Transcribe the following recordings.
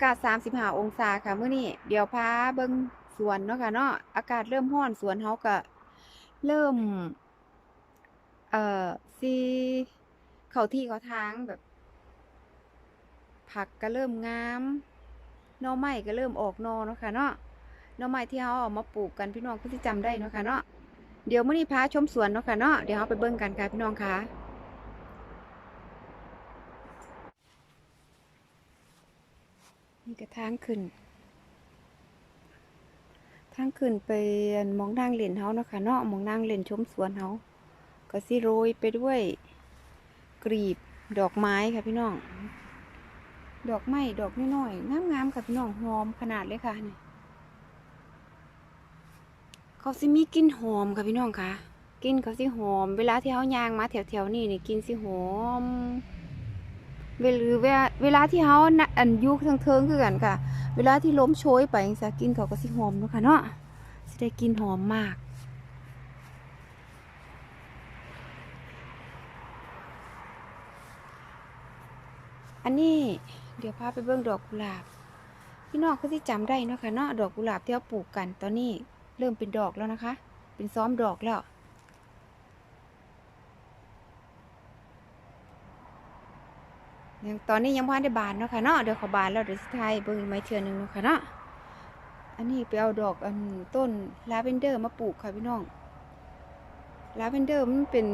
ากาศ 35 องศาค่ะมื้อนี้เดี๋ยวพาเบิ่งสวนเนาะค่ะเนาะอากาศเริ่มร้อนสวนเฮาก็เริ่ม เอ่อสิเข้าที่เข้าทางแบบ ผักก็เริ่มงามหน่อไม้ก็เริ่มออกหน่อเนาะค่ะเนาะหน่อไม้ที่เฮาเอามาปลูกกันพี่น้องเพิ่นสิจำได้เนาะค่ะเนาะเดี๋ยวมื้อนี้พาชมสวนเนาะค่ะเนาะเดี๋ยวเฮาไปเบิ่งกันค่ะพี่น้องค่ะ นี่ก็ทางขึ้น ทางขึ้นไปมองนางเล่นเฮาเนาะค่ะเนาะมองนางเล่นชมสวนเฮาก็สิโรยไปด้วยกลีบดอกไม้ค่ะพี่น้อง ดอกไม้ดอกน้อยๆงามๆค่ะพี่น้องหอมขนาดเลยค่ะนี่เขาสิมีกลิ่นหอมค่ะพี่น้องค่ะกลิ่นเขาสิหอม เวลาที่เฮาย่างมาแถวๆนี่นี่กลิ่นสิหอม เวลาเวลาที่เฮาอันยุคเทิงๆคือกันค่ะ เวลาที่ล้มโชยไปจังซี่กลินเขาก็สิหอมเนาะค่ะเนาะสิได้กินหอมมากอันนี้เดี๋ยวพาไปเบิ่งดอกกุหลาบ พี่น้องคือที่จำได้นะคะเนาะดอกกุหลาบที่เราปลูกกันตอนนี้เริ่มเป็นดอกแล้วนะคะ เป็นซ้อมดอกแล้ว ยังตอนนี้ยังพันได้บานเนาะค่ะเนาะเดี๋ยวเขาบานแล้วเดี๋ยวสิทายเบิ่งไม้เทื่อหนึงเนาะค่ะเนาะอันนี้ไปเอาดอกอันต้นลาเวนเดอร์มาปลูกค่ะพี่น้องลาเวนเดอร์มันเป็น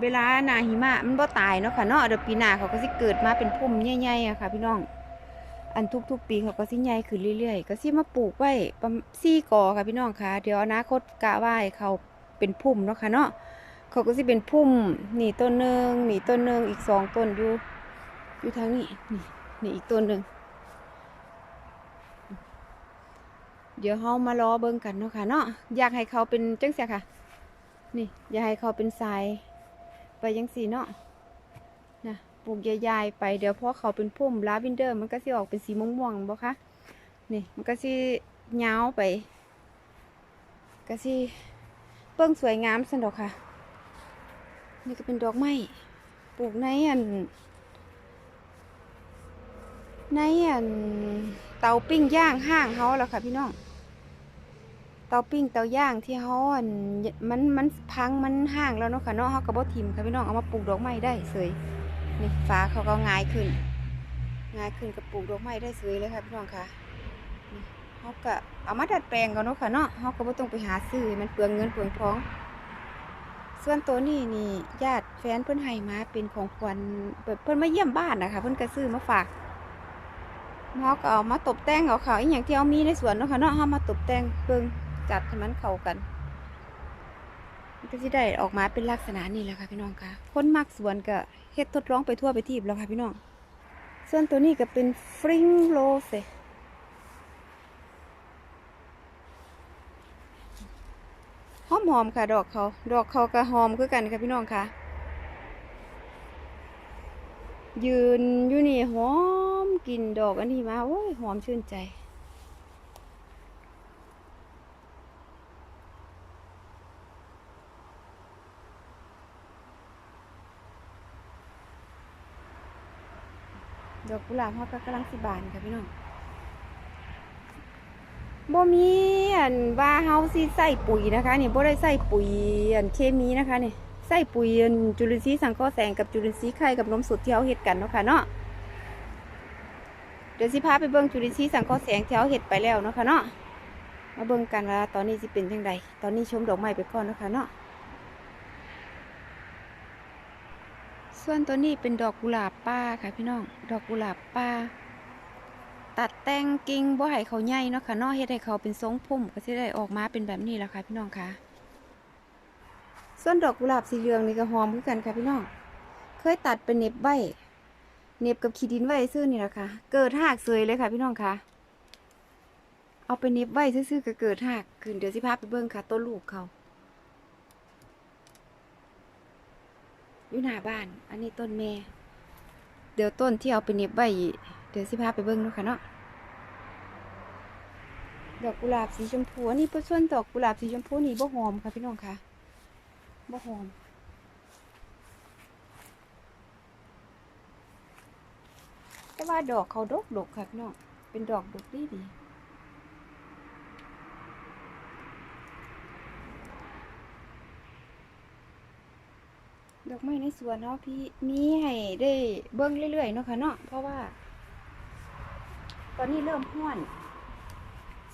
เวลาหนาหิมะมันบ่ตายเนาะค่ะเนาะเดี๋ยวปีหน้าเขาก็สิเกิดมาเป็นพุ่มใหญ่ๆอะค่ะ พี่น้อง อันทุกๆ ปีเขาก็สิใหญ่ขึ้นเรื่อยๆ ก็สิมาปลูกไว้ประมาณสี่กอค่ะพี่น้องค่ะ เดี๋ยวอนาคตกะว่าเขาเป็นพุ่มเนาะค่ะเนาะเขาก็สิเป็นพุ่มหนีต้นหนึ่งนี่ต้นหนึ่งอีกสองต้นอยู่ อยู่ทางนี้นี่นี่อีกต้นหนึ่งเดี๋ยวเฮามารอเบิ่งกันเนาะค่ะเนาะอยากให้เขาเป็นจังเสียค่ะ นี่ อยากให้เขาเป็นทราย ไปจังสีเนาะนะปลูกใหญ่ๆไปเดี๋ยวพอเขาเป็นพุ่มลาวินเดอร์ มันก็สิออกเป็นสีม่วงๆบ่คะนี่มันก็สิยาไป ก็สิเบิ่งสวยงามสันดอกค่ะ นี่ก็เป็นดอกไม้ปลูกในอัน ในอันเตาปิ้งย่างห้างเขาแหล้วค่ะ พี่น้อง เตาปิ้งเตาย่างที่เขาอันมันมันพังมันห้างแล้วเนาะค่ะเนาะเขาก็บ่ทิมค่ะพี่น้องเอามาปลูกดอกไม้ได้เสยนี่ฟ้าเขาก็ง่ายขึ้นง่ายขึ้นกับปลูกดอกไม้ได้เสยเลยค่ะพี่น้องค่ะเขาก็เอามาดัดแปลงกันเนาะค่ะเนาะเขาก็บ่ต้องไปหาซื้อมันเปลืองเงินเปลืองทอง ส่วนตัวนี้นี่ญาติแฟนเพิ่อนให้มาเป็นของขวัญเพิ่อนมาเยี่ยมบ้านนะคะเพิ่อนก็ซื้อมาฝาก เราก็เอามาตบแต่งเอาเขาอีกอย่างที่เอามีในสวนเนาะค่ะเนาะเอามาตบแต่งเบิ่งจัดให้มันเข้ากันก็สิได้ออกมาเป็นลักษณะนี้แหละค่ะพี่น้องค่ะ คนมักสวนก็เฮ็ดทดลองไปทั่วไปทีบแล้วค่ะพี่น้อง ส่วนตัวนี้ก็เป็นฟริงโรเหอมหอมๆค่ะ ดอกเขา ดอกเขาก็หอมคือกันค่ะพี่น้องค่ะ ยืนอยู่นี่หอมกลินดอกอันนี้มาโอ้ยหอมชื่นใจดอกกุหลาบเขาก็กำลังสิบานค่ะพี่น้องบ่มีอันว่าเฮาสิใส่ปุ๋ยนะคะนี่บ่ได้ใส่ปุ๋ยอันเคมีนะคะนี่ ใส่ปุ๋ยจุลินทรีย์สังเคราะห์แสงกับจุลินทรีย์ไข่กับนมสดที่เฮาเฮ็ดกันเนาะค่ะเนาะเดี๋ยวสิพาไปเบิ่งจุลินทรีย์สังเคราะห์แสงที่เฮาเฮ็ดไปแล้วเนาะค่ะเนาะมาเบิ่งกันว่าตอนนี้สิเป็นจังไดตอนนี้ชมดอกไม้ไปก่อนเนาะค่ะเนาะส่วนตัวนี้เป็นดอกกุหลาบป่าค่ะพี่น้อง ดอกกุหลาบป่าตัดแต่งกิ่งบ่ให้เขาใหญ่เนาะค่ะเนาะเฮ็ดให้เขาเป็นทรงพุ่มก็สิได้ออกมาเป็นแบบนี้แหละค่ะพี่น้องค่ะ ส่วนดอกกุหลาบสีเหลืองนี่ก็หอมคือกันค่ะพี่น้อง เคยตัดเป็นเน็บไว้เน็บกับขีดินไว้ซื่อนี่แหละค่ะ เกิดหากเสยเลยค่ะพี่น้องค่ะ เอาไปเน็บไว้ซื่อๆก็เกิดหากขึ้นเดี๋ยวสิพาไปเบิ่งค่ะต้นลูกเขาอยู่หน้าบ้าน อันนี้ต้นแม่ เดี๋ยวต้นที่เอาไปเน็บไว้เดี๋ยวสิพาไปเบิ่งเนาะค่ะเนาะดอกกุหลาบสีชมพูอันนี้เป็นส่วนดอกกุหลาบสีชมพูนี่บ่หอมค่ะพี่น้องค่ะ บ่หอมแต่ว่าดอกเขาดกดกค่ะน้องเป็นดอกดกดีดีดอกไม้ในสวนเนาะพี่มีให้ได้เบิ่งเรื่อยๆเนาะค่ะเนาะเพราะว่า ตอนนี้เริ่มห้อน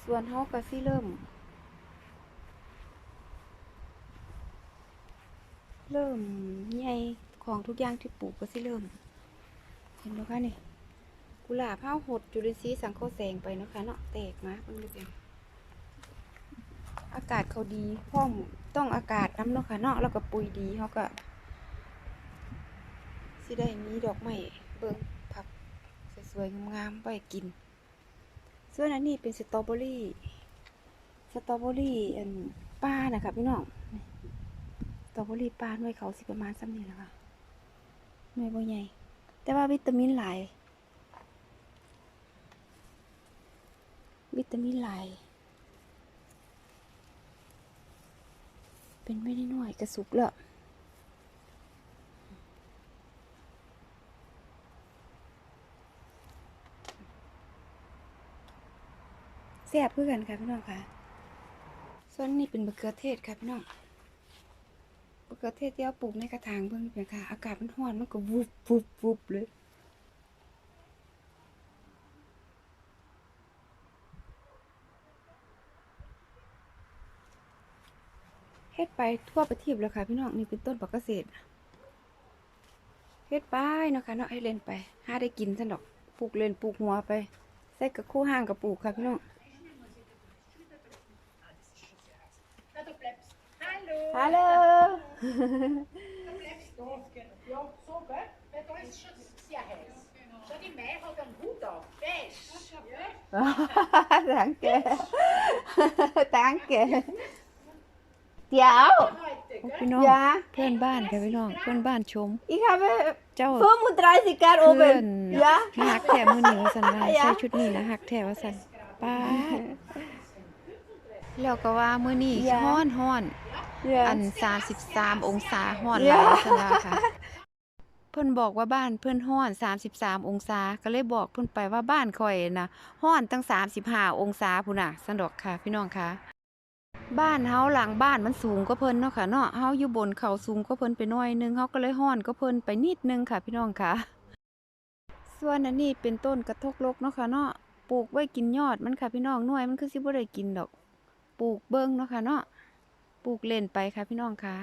สวนเฮาก็สิเริ่ม เริ่มใหญ่ของทุกอย่างที่ปลูกก็สิเริ่ม เห็นไหมคะนี่กุหลาบผ้าหดจุลินทรีย์สังเคราะห์แสงไปนะคะเนาะแตกมาเพิ่งได้เป็นอากาศเขาดีพร้อมต้องอากาศน้ำเนาะค่ะเนาะแล้วก็ปุ๋ยดีเขาก็สิได้มีดอกไม้เบิ่งผักสวยๆงามๆไปกิน ส่วนอันนี้เป็นสตรอเบอรี่สตรอเบอรี่อันป้านะคะพี่น้อง นี่สตรอเบอรี่ป้าหน่วยเขาสิประมาณซ้ำนี่แหละค่ะหน่วยบ่ใหญ่แต่ว่าวิตามินหลาย วิตามินหลายเป็นไม่ได้หน้อยกระสุกแล้วแซ่บเพื่อกันค่ะพี่น้องค่ะ ส่วนนี้เป็นมะเขือเทศค่ะพี่น้อง เขือเทศที่เอาปลูกในกระถางเบิ่งนี่เป็นค่ะ อากาศมันร้อนมันก็วุบวุบวุบเลยเฮ็ดไปทั่วประเทศแล้วค่ะ พี่น้องนี่เป็นต้นปักเกษตรเฮ็ดไปเนาะค่ะเนาะให้เล่นไปหาได้กินซะดอกปลูกเล่นปลูกหัวไปใส่กับคู่ห้างกับปลูกค่ะพี่น้อง Hallo. ฮัลโหล Ja, zo hè. Met ons ja huis. Zo die mij had een hoed op. Wees. danke danke เดี๋ยว พี่น้อง ja เพื่อนบ้านค่ะพี่น้อง เพื่อนบ้านชม ich habe เจ้า35 Grad เพื่อน oben ja หักแถมมือหนีวาสันว่าอย่า ใส่ชุดนี้นะหักแถมวาสันป้าดแล้วก็ว่ามื้อนี้อย่า ฮ้อนฮ้อน ja อัน33องศาฮ้อนอย่าหลายสันว่าค่ะ เพิ่นบอกว่าบ้านเพิ่นฮ้อน33องศา ก็เลยบอกเพิ่นไปว่าบ้านข่อยน่ะฮ้อนตั้ง35องศาพุ่นน่ะสันดอกค่ะ พี่น้องค่ะ บ้านเฮาหลังบ้านมันสูงกว่าเพิ่นเนาะค่ะเนาะเฮาอยู่บนเขาสูงกว่าเพิ่นไปหน่อยนึงเฮาก็เลยฮ้อนกว่าเพิ่นไปนิดนึงค่ะ พี่น้องค่ะ ส่วนอันนี้เป็นต้นกระทกลกเนาะค่ะเนาะปลูกไว้กินยอดมันค่ะพี่น้องหน่วยมันคือสิบ่ได้กินดอก ปลูกเบิ่งเนาะค่ะเนาะ ปลูกเล่นไปค่ะพี่น้องค่ะ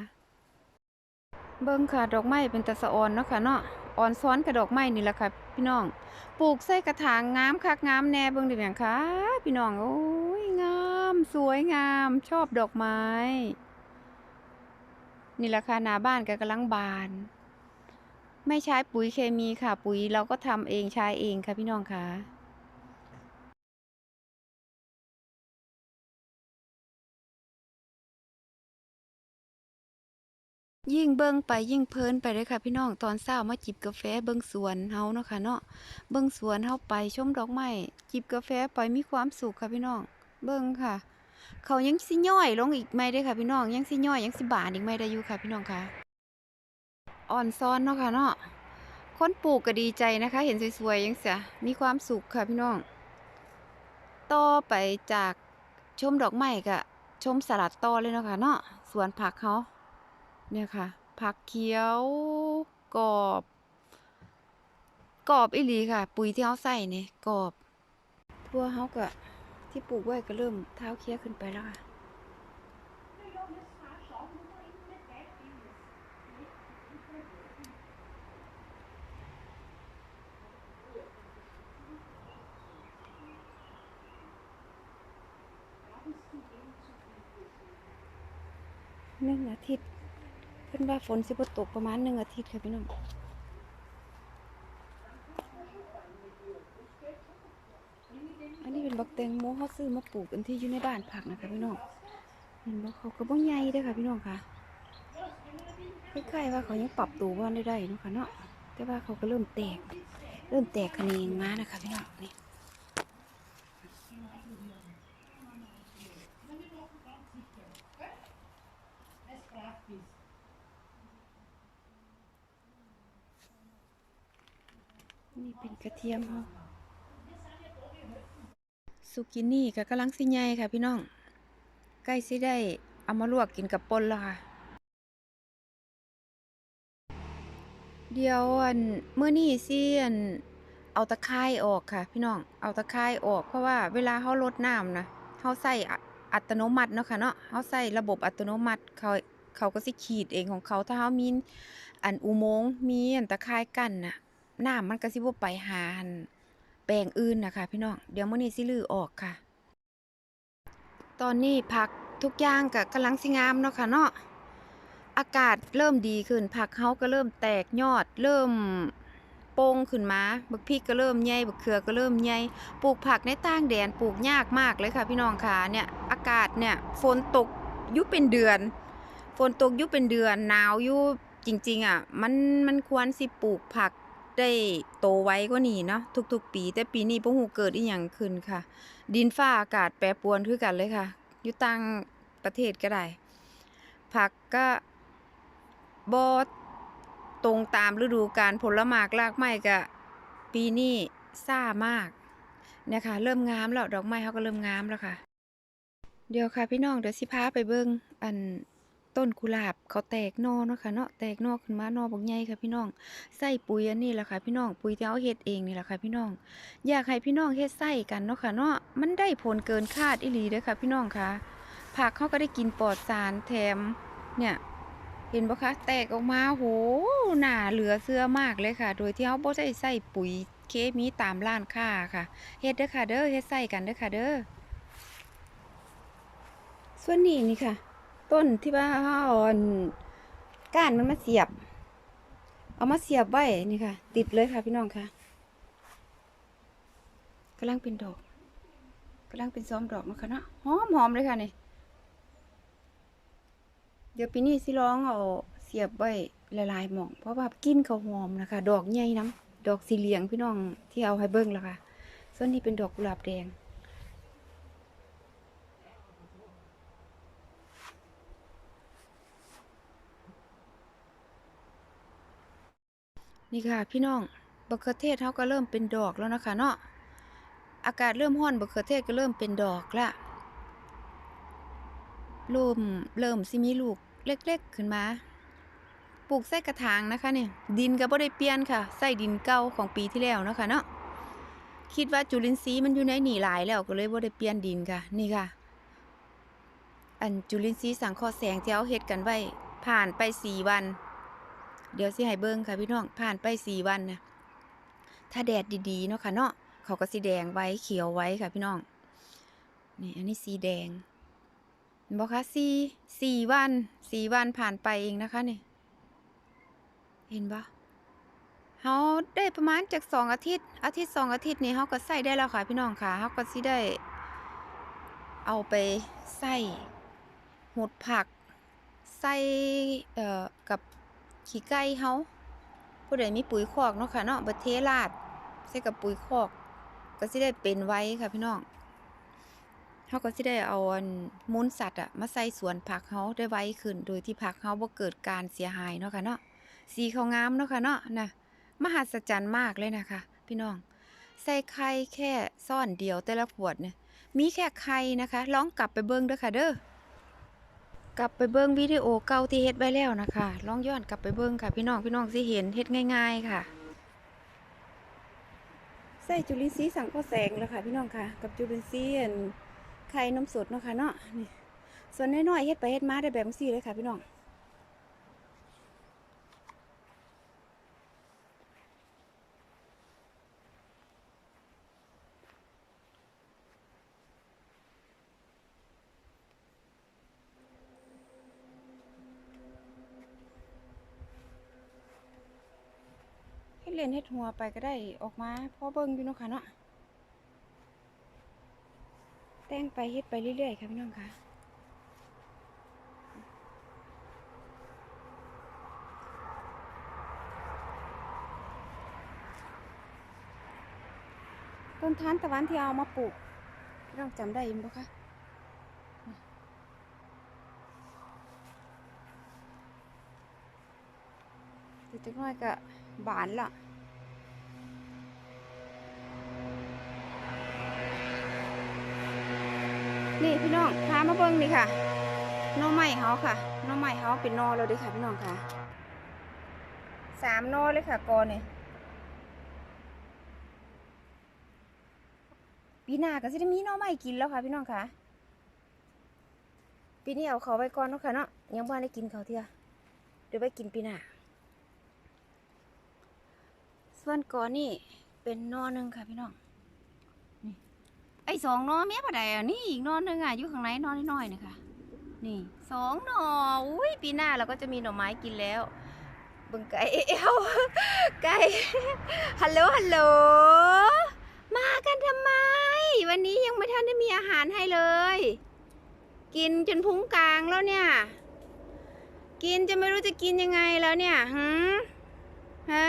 เบิ่งค่ะดอกไม้เป็นตะสะออนเนาะค่ะเนาะอ่อนซ้อนกับดอกไม้นี่แหละค่ะพี่น้อง ปลูกใส่กระถางงามคักงามแน่เบิ่งได้หยังค่ะ พี่น้องโอ้ยงามสวยงามชอบดอกไม้ นี่แหละค่ะหน้าบ้านก็กำลังบาน ไม่ใช้ปุ๋ยเคมีค่ะ ปุ๋ยเราก็ทำเองใช้เองค่ะพี่น้องค่ะ ยิ่งเบิ่งไปยิ่งเพลินไปเลยค่ะพี่น้องตอนเช้ามาจิบกาแฟเบิ่งสวนเฮาเนาะค่ะเนาะเบิ่งสวนเฮาไปชมดอกไม้จิบกาแฟไปมีความสุขค่ะพี่น้อง เบิ่งค่ะ เขายังสิย่อยลงอีกไหมเด้ค่ะพี่น้องยังสิย่อยยังสิบานอีกไหมได้อยู่ค่ะพี่น้องค่ะอ่อนซ้อนเนาะค่ะเนาะคนปลูกก็ดีใจนะคะ เห็นสวยๆยังเสียมีความสุขค่ะพี่น้อง ต่อไปจากชมดอกไม้ก็ชมสลัดต่อเลยเนาะค่ะเนาะสวนผักเขา เนี่ยค่ะ ผักเขียวกรอบกรอบอีหลีค่ะ ปุ๋ยที่เขาใส่เนี่ยกรอบทั่วเขาก็ที่ปลูกไว้ก็เริ่มเท้าเคี้ยขึ้นไปแล้วค่ะหนึ่งอาทิตย์ เพิ่นว่าฝนสิบตกประมาณหนึ่งอาทิตย์ค่ะพี่น้องอันนี้เป็นบักแตงโมเขาซื้อมาปลูกกันที่อยู่ในบ้านผักนะคะพี่น้องเห็นบ่าเขาก็บ่ใหญ่ด้อค่ะพี่น้องค่ะคล้ายๆว่าเขายังปรับตัวบ่ได้ได้นะคะเนาะแต่ว่าเขาก็เริ่มแตก เริ่มแตกคะแนงมานะคะพี่น้องนี่ นี่เป็นกระเทียมเฮาซุกินี่ก็กำลังสิใหญ่ค่ะพี่น้อง ใกล้สิได้เอามาลวกกินกับป่นแล้วค่ะ เดี๋ยวอันมื้อนี้สิอันเอาตะไคร้ออกค่ะ พี่น้อง เอาตะไคร้ออกเพราะว่าเวลาเฮารดน้ำนะเฮาใส่อัตโนมัติเนาะค่ะเนาะเฮาใส่ระบบอัตโนมัติเขาเขาก็สิขีดเองของเขาถ้าเฮามีอันอุโมงค์มีอันตะไคร้กั้นน่ะ น้ำมันก็สิบ่ไปหาอันแปลงอื่นนะคะ พี่น้อง เดี๋ยวมื้อนี้สิลือออกค่ะ ตอนนี้ผักทุกอย่างก็กำลังสิงามเนาะค่ะเนาะ อากาศเริ่มดีขึ้น ผักเฮาก็เริ่มแตกยอด เริ่มโป่งขึ้นมา บักพริกก็เริ่มใหญ่ บักเขือก็เริ่มใหญ่ ปลูกผักในต่างแดนปลูกยากมากเลยค่ะ พี่น้องค่ะ เนี่ย อากาศเนี่ยฝนตกยู่เป็นเดือน ฝนตกยู่เป็นเดือน หนาวอยู่จริง ๆ อะ มันมันควรสิปลูกผัก ได้โตไวกว่านี้เนาะทุกๆ ปี แต่ปีนี้บ่ฮู้เกิดอีหยังขึ้นค่ะ ดินฟ้าอากาศแปรปรวนคือกันเลยค่ะอยู่ต่างประเทศก็ได้ ผักก็บ่ตรงตามฤดูกาลผลหมากรากไม้ก็ปีนี้ซ่ามากเนี่ยค่ะเริ่มงามแล้วดอกไม้เขาก็เริ่มงามแล้วค่ะ เดี๋ยวค่ะพี่น้องเดี๋ยวสิพาไปเบิ่งอัน ต้นกุหลาบเขาแตกนอเนาะค่ะเนาะแตกนอขึ้นมานอบักใหญ่ค่ะพี่น้องใส่ปุ๋ยอันนี้แหละค่ะพี่น้องปุ๋ยที่เอาเฮ็ดเองนี่แหละค่ะพี่น้อง อยากให้พี่น้องเฮ็ดใส่กันเนาะค่ะเนาะมันได้ผลเกินคาดอีหลีเด้อค่ะ พี่น้องค่ะผักเขาก็ได้กินปลอดสารแถมเนี่ยเห็นบ่คะแตกออกมาโหหนาเหลือเสื้อมากเลยค่ะ โดยที่เขาบ่ได้ใส่ปุ๋ยเคมีตามร้านค้าค่ะเฮ็ดเด้อค่ะเด้อเฮ็ดใส่กันเด้อค่ะเด้อส่วนนี้นี่ค่ะ ต้นที่ว่าเขาอาอันก้านมันมาเสียบ เอามาเสียบไว้นี่ค่ะ ติดเลยค่ะพี่น้องค่ะกำลังเป็นดอกกำลังเป็นซ้อมดอกนาะคะเนาะหอมหอมเลยค่ะนี่เดี๋ยวปีนี้สิลองเอาเสียบไว้หลายๆหมอง เพราะว่ากินเขาหอมนะคะ ดอกใหญ่น้ำดอกสีเหลืองพี่น้องที่เอาให้เบิ่งแล้วค่ะส่วนนี้เป็นดอกกุหลาบแดง นี่ค่ะ พี่น้องบักเขือเทศเขาก็เริ่มเป็นดอกแล้วนะคะเนาะอากาศเริ่มร้อนบักเขือเทศก็เริ่มเป็นดอกละเริ่มเริ่มสิมีลูกเล็ก ๆ ขึ้นมาปลูกใส่กระถางนะคะเนี่ยดินก็บ่ได้เปลี่ยนค่ะใส่ดินเก่าของปีที่แล้วนะคะเนาะคิดว่าจุลินทรีย์มันอยู่ในหนีหลายแล้วก็เลยบ่ได้เปลี่ยนดินค่ะ นี่ค่ะ อันจุลินทรีย์สังเคราะห์แสงที่เอาเฮ็ดกันไว้ผ่านไปสี่วัน เดี๋ยวสิให้เบิ่งค่ะพี่น้องผ่านไปสี่วันนะถ้าแดดดีๆเนาะค่ะเนาะเขาก็สีแดงไว้เขียวไว้ค่ะพี่น้องนี่อันนี้สีแดงเห็นบอกคะสี่สี่วันสี่วันผ่านไปเองนะคะนี่เห็นปะเขาได้ประมาณจากสองอาทิตย์ อาทิตย์สองอาทิตย์นี่เขาก็ใส่ได้แล้วค่ะพี่น้องค่ะเขาก็สิได้ เอาไปใส่หดผักใส่เอ่อกับ ขี้ไก่เฮาผู้ใดมีปุ๋ยคอกเนาะค่ะเนาะบัดเทราดใส่กับปุ๋ยคอก ก็สิได้เป็นไว้ค่ะพี่น้องเขาก็สิได้เอาอันมูลสัตว์อะมาใส่สวนผักเขาได้ไวขึ้น โดยที่ผักเขาบ่เกิดการเสียหายเนาะค่ะเนาะสีเขางามเนาะค่ะเนาะนะมหัศจรรย์มากเลยนะคะ พี่น้อง ใส่ไข่แค่ซ่อนเดียวแต่ละขวดเนี่ยมีแค่ไข่นะคะลองกลับไปเบิ่งเด้อค่ะเด้อ กลับไปเบิ้งวิดีโอเก่าที่เฮ็ดไว้แล้วนะคะลองย้อนกลับไปเบิ้งค่ะ พี่น้องพี่น้องสิเห็นเฮ็ดง่าย ๆ ค่ะใส่จุลินทรีย์สังเคราะห์แสงแล้วค่ะ พี่น้องค่ะ กับจุลินทรีย์ไข่นมสดเนาะค่ะเนาะนี่ส่วนน้อยๆเฮ็ดไปเฮ็ดมาได้แบบนี้เลยค่ะ พี่น้อง เฮ็ดเล่นเฮ็ดหัวไปก็ได้ออกมาพอเบิ่งอยู่เนาะค่ะเนาะแต่งไปเฮ็ดไปเรื่อยๆค่ะพี่น้องค่ะต้นทานตะวันที่เอามาปลูกพี่น้องจำได้ยินบ่คะเดี๋ยวจักน่อยก็บานละ นี่พี่น้องพามาเบิ่งนี่ค่ะนอไม้เฮาค่ะนอไม้เฮาเป็นนอแล้วเด้อค่ะพี่น้องค่ะสามนอเลยค่ะกอนี่ยปีหน้าก็สิได้มีนอไม้กินแล้วค่ะ พี่น้องค่ะปีนี้เอาเขาไว้ก่อนเนาะค่ะเนาะยังบ่ได้กินเขาเที่ยเดี๋ยวไปกินปีหน้าส่วนกอนี่เป็นนอหนึ่งค่ะพี่น้อง ไอ้สองนอแม่ปะไดอะนี่อีกนอหนึงอะอยู่ข้างในหนอนน้อยๆนะคะนี่สองหนออุ้ยปีหน้าเราก็จะมีหน่อไม้กินแล้วบิ่งไก่เอวไก่ฮัลโหลฮัลโหลมากันทำไม วันนี้ยังไม่ทันได้มีอาหารให้เลย กินจนพุงกลางแล้วเนี่ย กินจะไม่รู้จะกินยังไงแล้วเนี่ยฮะฮะ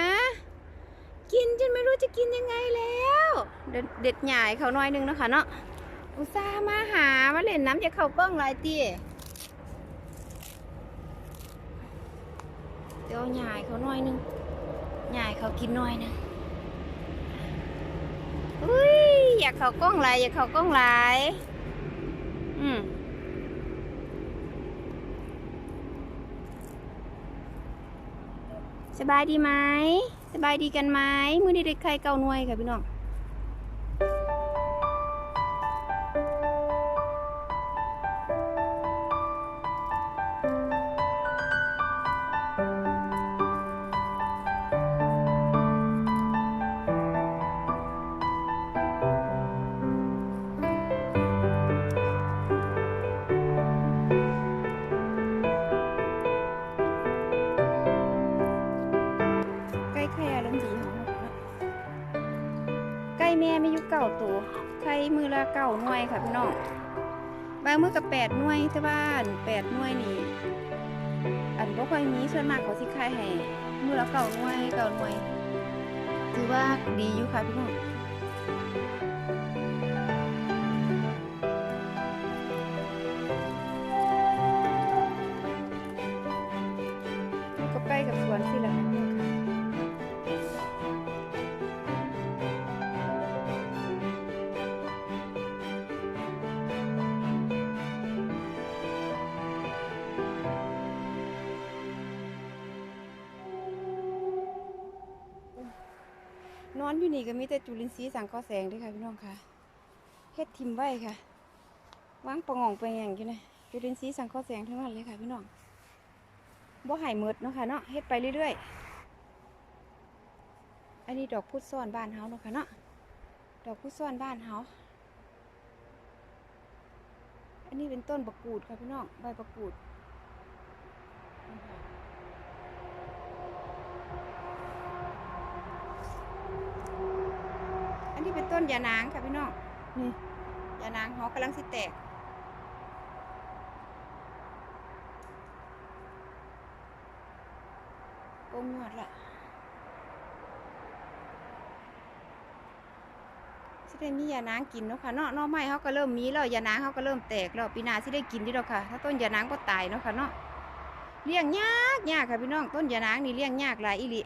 กินจนไม่รู้จะกินยังไงแล้วเด็ดใหญ่เขาหน้อยหนึงนะคะเนาะอุตส่าห์มาหามาเล่นน้ำจะเข้ากล้องหลายตีเดี๋ยวใหญ่เขาหน้อยหนึงใหญ่เขากินหน้อยหนึงอุ้ยอยากเขากล้องหลายอยากเขากล้องหลายอืมสบายดีไหม สบายดีกันไหมมือนี้ได้ใครเก่าหน่วยค่ะพี่น้อง ไม่ไม่อยู่เก่าตัวไข่มือละเก่าหน่วยค่ะพี่น้องบางมือกับแปดหน่วยที่บ้านแปดหน่วยนี่อันก็ค่อยมีส่วนมากเขาสิขายให้มือละเก่าหน่วยเก่าหน่วยถือว่าดีอยู่ค่ะพี่น้อง อนอยู่นี่ก็มีแต่จุลินทรีย์สังเคราะห์แสงด้วยค่ะพี่น้องค่ะเฮ็ดทิมไว้ค่ะวางปะงองไปอย่างอยู่นะจุลินทรีย์สังเคราะห์แสงทั้งนั้นเลยค่ะพี่น้องบ่หายเมืดเนาะค่ะเนาะเฮ็ดไปเรื่อยๆ อันนี้ดอกพุทธซ่อนบ้านเฮาเนาะค่ะเนาะดอกพุทธซ่อนบ้านเฮาอันนี้เป็นต้นบักกูดค่ะพี่น้องใบบักกูด นี่ค่ะอันนี้เป็นต้นยานางค่ะพี่น้องนี่ยานางเขากำลังสิแตกกงยอดละสิได้มียานางกินเนาะค่ะเนาะหนอไม้เขาก็เริ่มมีแล้วยานางเขาก็เริ่มแตกแล้วปีหน้าสิได้กินที่เราค่ะ ถ้าต้นยานางก็ตายเนาะค่ะเนาะเลี้ยงยากยากค่ะพี่น้องต้นยานางนี่เลี้ยงยากหลายอีหลี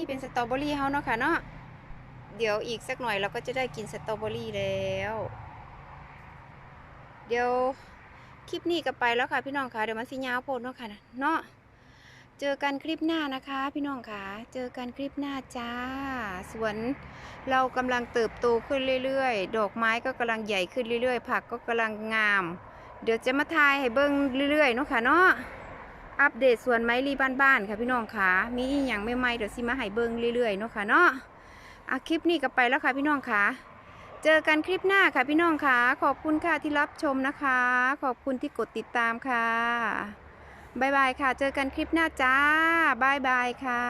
นนี้เป็นสตรอเบอรี่เฮาเนาะค่ะเนาะเดี๋ยวอีกสักหน่อยเราก็จะได้กินสตรอเบอรี่แล้ว เดี๋ยวคลิปนี้ก็ไปแล้วค่ะพี่น้องค่ะเดี๋ยวมันสิยาวโพดเนาะค่ะเนาะเจอกันคลิปหน้านะคะ พี่น้องค่ะเจอกันคลิปหน้าจ้าสวนเรากำลังเติบโตขึ้นเรื่อยๆ ดอกไม้ก็กำลังใหญ่ขึ้นเรื่อยๆ ผักก็กำลังงาม เดี๋ยวจะมาทายให้เบิ้งเรื่อยๆเนาะค่ะเนาะ อัปเดตสวนไม้รีบ้านๆค่ะพี่น้องค่ะมีอหย่างใหม่ๆเดี๋ยวสิมาให้เบิ้งเรื่อยๆเนาะค่ะเนาะอะคลิปนี้ก็ไปแล้วค่ะพี่น้องค่ะเจอกันคลิปหน้าค่ะพี่น้องค่ะ ขอบคุณค่ะที่รับชมนะคะ ขอบคุณที่กดติดตามค่ะบายบายค่ะ เจอกันคลิปหน้าจ้าบายบายค่ะ